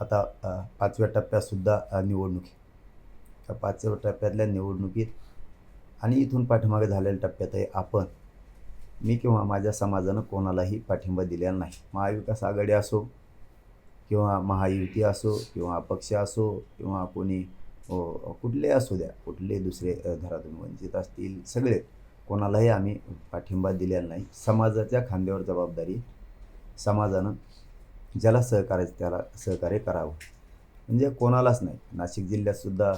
आता पाचव्या टप्प्यातसुद्धा निवडणुकी त्या पाचव्या टप्प्यातल्या निवडणुकीत आणि इथून पाठीमागे झालेल्या टप्प्यातही आपण मी किंवा माझ्या समाजानं कोणालाही पाठिंबा दिलेला नाही. महाविकास आघाडी असो किंवा महायुती असो किंवा अपक्ष असो किंवा कोणी कुठले असू द्या कुठले दुसरे घरातून वंचित असतील सगळे कोणालाही आम्ही पाठिंबा दिलेला नाही. समाजाच्या खांद्यावर जबाबदारी समाजानं ज्याला सहकार्य त्याला सहकार्य करावं. म्हणजे कोणालाच नाही. नाशिक जिल्ह्यातसुद्धा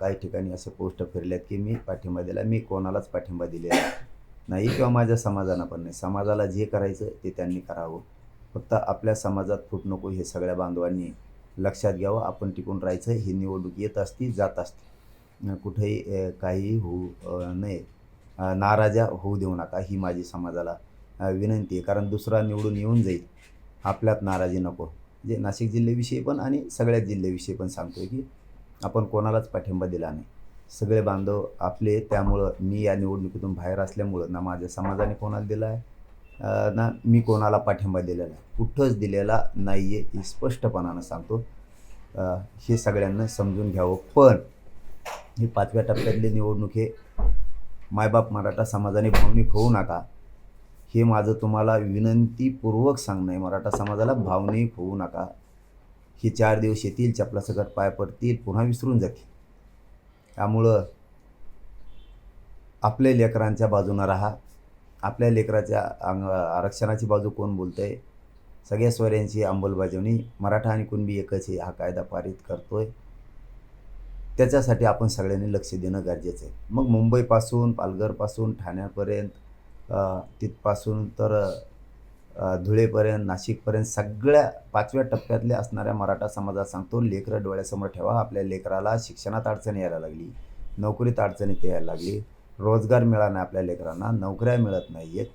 काही ठिकाणी असे पोस्ट फिरल्यात की मी पाठिंबा दिला मी कोणालाच पाठिंबा दिलेला नाही किंवा माझ्या समाजाना पण नाही. समाजाला जे करायचं ते त्यांनी करावं. फक्त आपल्या समाजात फूट नको हे सगळ्या बांधवांनी लक्षात घ्यावं. आपण टिकून राहायचं ही निवडणूक येत असती जात असते. कुठेही काही काहीही होऊ नये. नाराजा होऊ देऊ नका ही माझी समाजाला विनंती आहे. कारण दुसरा निवडून येऊन जाईल. आपल्यात नाराजी नको. जे नाशिक जिल्ह्याविषयी पण आणि सगळ्याच जिल्ह्याविषयी पण सांगतोय की आपण कोणालाच पाठिंबा दिला नाही. सगळे बांधव आपले त्यामुळं मी या निवडणुकीतून बाहेर असल्यामुळं ना माझ्या समाजाने कोणाला दिला आहे ना मी कोणाला पाठिंबा दिलेला आहे कुठंच दिलेला नाही आहे हे स्पष्टपणानं सांगतो. हे सगळ्यांना समजून घ्यावं. पण ही पाचव्या टप्प्यातली निवडणूक हे मायबाप मराठा समाजाने भावनिक होऊ नका. हे माझं तुम्हाला विनंतीपूर्वक सांगणं आहे. मराठा समाजाला भावनिक होऊ नका. हे चार दिवस येतील चपलासकट पाय पडतील पुन्हा विसरून जातील. त्यामुळं आपल्या लेकरांच्या बाजूनं राहा. आपल्या लेकराच्या अंग आरक्षणाची बाजू कोण बोलतं आहे सगळ्या स्वऱ्यांची अंमलबजावणी. मराठा आणि कुणबी एकच आहे हा कायदा पारित करतो आहे त्याच्यासाठी आपण सगळ्यांनी लक्ष देणं गरजेचं आहे. मग मुंबईपासून पालघरपासून ठाण्यापर्यंत तिथपासून तर धुळेपर्यंत नाशिकपर्यंत सगळ्या पाचव्या टप्प्यातल्या असणाऱ्या मराठा समाजात सांगतो लेकरं डोळ्यासमोर ठेवा. आपल्या लेकराला शिक्षणात अडचण यायला लागली नोकरीत अडचणीत यायला लागली. रोजगार मिळाला नाही आपल्या लेकरांना नोकऱ्या मिळत नाही आहेत